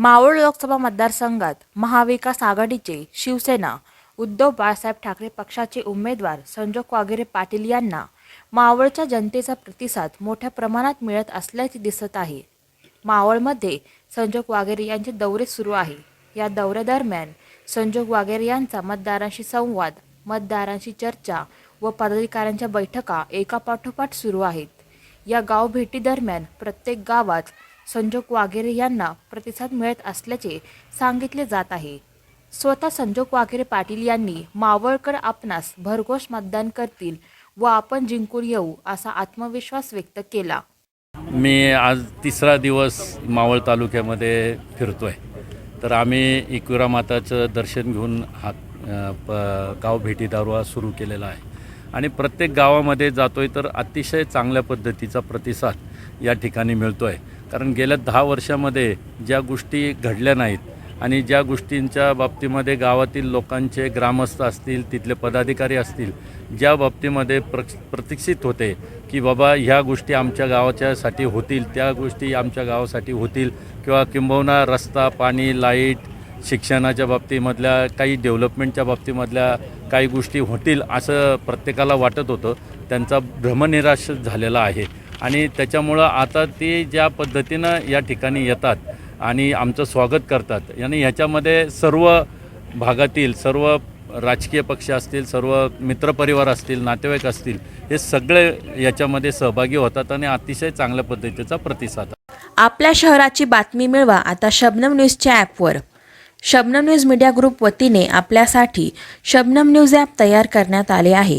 मावळ लोकसभा मतदारसंघात महाविकास आघाडीचे शिवसेना उद्धव बाळासाहेब ठाकरे पक्षाचे उमेदवार संजोग वागेरे पाटील यांना मावळच्या जनतेचा प्रतिसाद मोठ्या प्रमाणात मिळत असल्याचे दिसत आहे. मावळमध्ये संजोग वागेरे यांचे दौरे सुरू आहे. या दौऱ्यादरम्यान संजोग वागेरे यांचा मतदारांशी संवाद मतदारांशी चर्चा व पदाधिकाऱ्यांच्या बैठका एकापाठोपाठ सुरू आहेत. या गाव भेटीदरम्यान प्रत्येक गावात संजोग वाघेरे यांना प्रतिसाद मिळत असल्याचे सांगितले जात आहे. स्वतः संजोग वाघेरे पाटील यांनी मावळकर आपणास भरघोष मतदान करतील व आपण जिंकून येऊ असा आत्मविश्वास व्यक्त केला. मी आज तिसरा दिवस मावळ तालुक्यामध्ये फिरतो आहे तर आम्ही इकुरा माताचं दर्शन घेऊन हा प गाव भेटी दारोहा सुरू केलेला आहे. आणि प्रत्येक गावामध्ये जातो आहे तर अतिशय चांगल्या पद्धतीचा प्रतिसाद या ठिकाणी मिळतो आहे कारण गेल्या दहा वर्षामध्ये ज्या गोष्टी घडल्या नाहीत आणि ज्या गोष्टींच्या बाबतीमध्ये गावातील लोकांचे ग्रामस्थ असतील तिथले पदाधिकारी असतील ज्या बाबतीमध्ये प्र प्रतीक्षित होते की बाबा ह्या गोष्टी आमच्या गावाच्यासाठी होतील त्या गोष्टी आमच्या गावासाठी होतील किंवा किंबहुना रस्ता पाणी लाइट शिक्षणाच्या बाबतीमधल्या काही डेव्हलपमेंटच्या बाबतीमधल्या काही गोष्टी होतील असं प्रत्येकाला वाटत होतं. त्यांचा भ्रमनिराश झालेला आहे. आणि त्याच्यामुळं आता ते ज्या पद्धतीनं या ठिकाणी येतात आणि आमचं स्वागत करतात आणि ह्याच्यामध्ये सर्व भागातील सर्व राजकीय पक्ष असतील सर्व मित्रपरिवार असतील नातेवाईक असतील हे सगळे याच्यामध्ये सहभागी होतात आणि अतिशय चांगल्या पद्धतीचा प्रतिसाद आपल्या शहराची बातमी मिळवा आता शबनम न्यूजच्या ॲपवर. शबनम न्यूज मीडिया ग्रुप वतीने आपल्यासाठी शबनम न्यूज ॲप तयार करण्यात आले आहे.